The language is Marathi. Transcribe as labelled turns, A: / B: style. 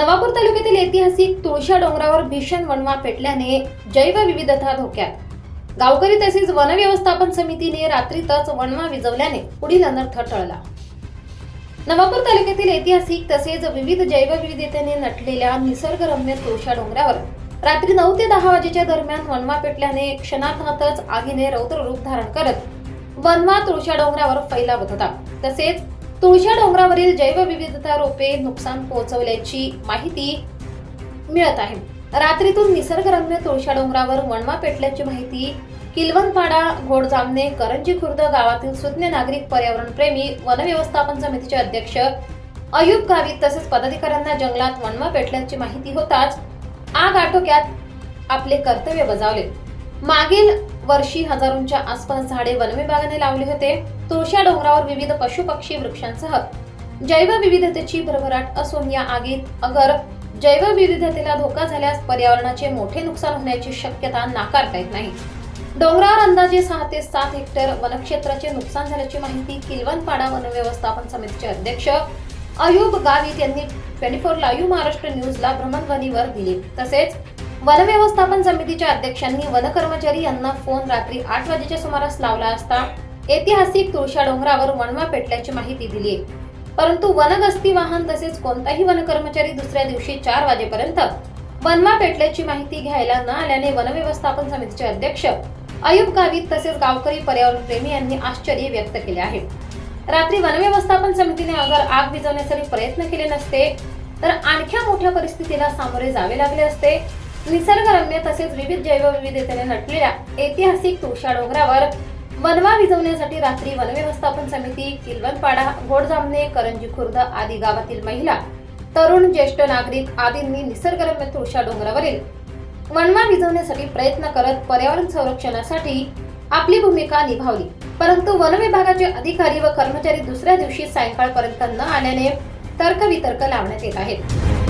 A: नवापूर तालुक्यातील ऐतिहासिक तुळशा डोंगरावर भीषण वणवा पेटल्याने जैवविविधता धोक्यात. गावकरी तसेच वनव्यवस्थापन समितीने रात्रीतच वणवा विजवल्याने पुढील अनर्थ टळला. नवापूर तालुक्यातील ऐतिहासिक तसेच विविध जैवविविधतेने नटलेल्या निसर्गरम्य तुळशा डोंगरावर रात्री नऊ ते दहा वाजेच्या दरम्यान वनवा पेटल्याने क्षणार्धातच आगीने रौद्र रूप धारण करत वनवा तुळशा डोंगरावर फैलावत होता. तसेच तुळशा डोंगरावरील जैवविविधता रोपे नुकसान पोहोचवल्याची माहिती मिळत आहे. रात्रीतून निसर्गरम्य तुळशा डोंगरावर वणवा पेटल्याची माहिती किलवनपाडा घोडजामने करंजी खुर्द गावातील सुज्ञ नागरिक पर्यावरणप्रेमी वनव्यवस्थापन समितीचे अध्यक्ष अयुब गावित तसेच पदाधिकाऱ्यांना जंगलात वणवा पेटल्याची माहिती होताच आग आटोक्यात आपले कर्तव्य बजावले. मागील वर्षी हजारोंच्या आसपास झाडे वनविभागाने लावले होते. तुळशा डोंगरावर विविध पशुपक्षी वृक्षांसह जैवविविधतेची भरभराट असून या आगीत अगर जैवविविधतेला धोका झाल्यास पर्यावरणाचे मोठे नुकसान होण्याची शक्यता नाकारता येत नाही. डोंगरावर अंदाजे सहा ते सात हेक्टर वनक्षेत्राचे नुकसान झाल्याची माहिती किलवनपाडा वन व्यवस्थापन समितीचे अध्यक्ष अयुब गावित यांनी ट्वेंटी फोर लाईव्ह महाराष्ट्र न्यूजला भ्रमणध्वनीवर दिली. तसेच वनव्यवस्थापन समितीच्या अध्यक्षांनी वनकर्मचारी यांना फोन रात्री आठ वाजेच्या सुमारास लावला असता ऐतिहासिक तुळशा डोंगरावर वणवा पेटल्याची माहिती दिली. परंतु वनगस्ती वाहन तसेच कोणताही वनकर्मचारी दुसऱ्या दिवशी चार वाजेपर्यंत वनवा पेटल्याची माहिती घ्यायला न आल्याने वनव्यवस्थापन समितीचे अध्यक्ष अयुब गावित तसेच गावकरी पर्यावरणप्रेमी यांनी आश्चर्य व्यक्त केले आहे. रात्री वनव्यवस्थापन समितीने अगर आग विजवण्यासाठी प्रयत्न केले नसते तर आणख्या मोठ्या परिस्थितीला सामोरे जावे लागले असते. निसर्गरम्य तसेच विविध जैवविविधतेने नटलेल्या ऐतिहासिक तुळशा डोंगरावर वनवा विझवण्यासाठी रात्री वन व्यवस्थापन समिती किलवनपाडा घोडजामने करंजी खुर्द आदी गावातील महिला तरुण ज्येष्ठ नागरिक आदींनी निसर्गरम्य तुळशा डोंगरावरील वनवा विझवण्यासाठी प्रयत्न करत पर्यावरण संरक्षणासाठी आपली भूमिका निभावली. परंतु वन विभागाचे अधिकारी व कर्मचारी दुसऱ्या दिवशी सायंकाळपर्यंत न आल्याने तर्कवितर्क लावण्यात येत आहेत.